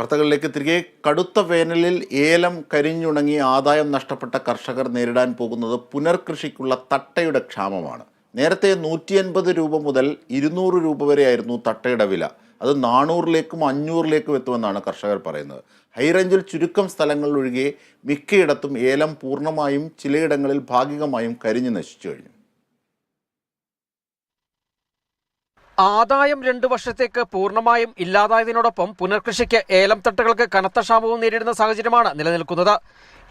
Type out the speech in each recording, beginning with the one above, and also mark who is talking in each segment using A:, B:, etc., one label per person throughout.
A: വാർത്തകളിലേക്ക് തിരികെ. കടുത്ത വേനലിൽ ഏലം കരിഞ്ഞുണങ്ങി ആദായം നഷ്ടപ്പെട്ട കർഷകർ നേരിടാൻ പോകുന്നത് പുനർകൃഷിക്കുള്ള തട്ടയുടെ ക്ഷാമമാണ്. നേരത്തെ നൂറ്റി അൻപത് രൂപ മുതൽ ഇരുന്നൂറ് രൂപ വരെയായിരുന്നു തട്ടയുടെ വില. അത് നാനൂറിലേക്കും അഞ്ഞൂറിലേക്കും എത്തുമെന്നാണ് കർഷകർ പറയുന്നത്. ഹൈറേഞ്ചിൽ ചുരുക്കം സ്ഥലങ്ങളിലൊഴികെ മിക്കയിടത്തും ഏലം പൂർണമായും ചിലയിടങ്ങളിൽ ഭാഗികമായും കരിഞ്ഞു നശിച്ചു കഴിഞ്ഞു.
B: ആദായം രണ്ടു വർഷത്തേക്ക് പൂർണമായും ഇല്ലാതായതിനോടൊപ്പം പുനർകൃഷിക്ക് ഏലം തട്ടുകൾക്ക് കനത്ത ക്ഷാമവും നേരിടുന്ന സാഹചര്യമാണ് നിലനിൽക്കുന്നത്.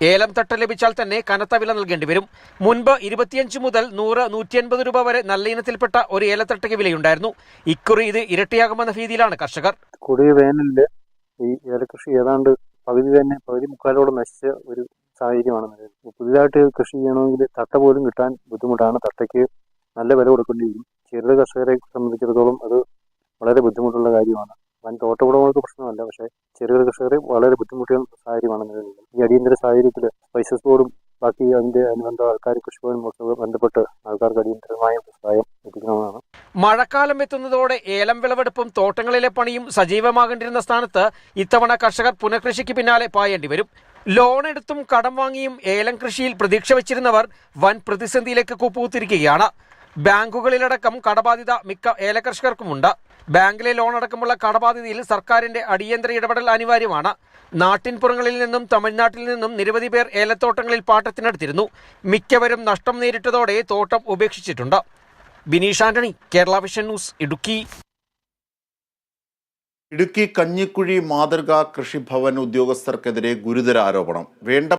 B: ഏലം തട്ട് ലഭിച്ചാൽ തന്നെ കനത്ത വില നൽകേണ്ടി വരും. മുൻപ് ഇരുപത്തിയഞ്ച് മുതൽ നൂറ് നൂറ്റിയൻപത് രൂപ വരെ നല്ല ഇനത്തിൽപ്പെട്ട ഒരു ഏലത്തട്ടയ്ക്ക് വിലയുണ്ടായിരുന്നു. ഇക്കുറി ഇത് ഇരട്ടിയാകുമെന്ന ഭീതിയിലാണ് കർഷകർ.
C: കൊടിയ വേനലിൽ ഈ ഏലകൃഷി ഏതാണ്ട് പകുതി തന്നെ പകുതി മുക്കാലോടെ നശിച്ച ഒരു സാഹചര്യമാണ് പുതിയതായിട്ട് കൃഷി ചെയ്യണമെങ്കിൽ തട്ട പോലും കിട്ടാൻ ബുദ്ധിമുട്ടാണ്. തട്ടയ്ക്ക് നല്ല വില കൊടുക്കേണ്ടി വരും. ചെറുകിട കർഷകരെ സംബന്ധിച്ചിടത്തോളം അത് വളരെ ബുദ്ധിമുട്ടുള്ള കാര്യമാണ്. വൻ തോട്ടവുടമകൾക്ക് പ്രശ്നമല്ല പക്ഷേ ചെറുകിട കർഷകരെ വളരെ ബുദ്ധിമുട്ടുന്ന സാഹചര്യമാണ് നിലവിൽ ഈ അടിയന്തര സാഹചര്യത്തിൽ സ്പൈസസ് ബോർഡും ബാക്കി അതിന്റെ അനുബന്ധ ആൾക്കാർ കൃഷിഭവനുമൊക്കെ ബന്ധപ്പെട്ട് ആൾക്കാർക്ക് അടിയന്തരമായ സഹായം എത്തിക്കണമെന്നാണ്
B: മഴക്കാലം എത്തുന്നതോടെ ഏലം വിളവെടുപ്പും തോട്ടങ്ങളിലെ പണിയും സജീവമാകേണ്ടിരുന്ന സ്ഥാനത്ത് ഇത്തവണ കർഷകർ പുനഃകൃഷിക്ക് പിന്നാലെ പായേണ്ടി വരും. ലോൺ എടുത്തും കടം വാങ്ങിയും ഏലം കൃഷിയിൽ പ്രതീക്ഷ വച്ചിരുന്നവർ വൻ പ്രതിസന്ധിയിലേക്ക് കുപ്പുകുത്തിരിക്കുകയാണ് ബാങ്കുകളിലടക്കം കടബാധ്യത മിക്ക ഏലകർഷകർക്കുമുണ്ട്. ബാങ്കിലെ ലോൺ അടക്കമുള്ള കടബാധ്യതയിൽ സർക്കാരിന്റെ അടിയന്തര ഇടപെടൽ അനിവാര്യമാണ്. നാട്ടിൻപുറങ്ങളിൽ നിന്നും തമിഴ്നാട്ടിൽ നിന്നും നിരവധി പേർ ഏലത്തോട്ടങ്ങളിൽ പാട്ടത്തിനെടുത്തിരുന്നു. മിക്കവരും നഷ്ടം നേരിട്ടതോടെ തോട്ടം ഉപേക്ഷിച്ചിട്ടുണ്ട്. Bineesh Antony Kerala vision news Idukki.
A: Idukki Kanjikuzhi മാതൃകാ കൃഷിഭവൻ ഉദ്യോഗസ്ഥർക്കെതിരെ ഗുരുതര ആരോപണം വേണ്ട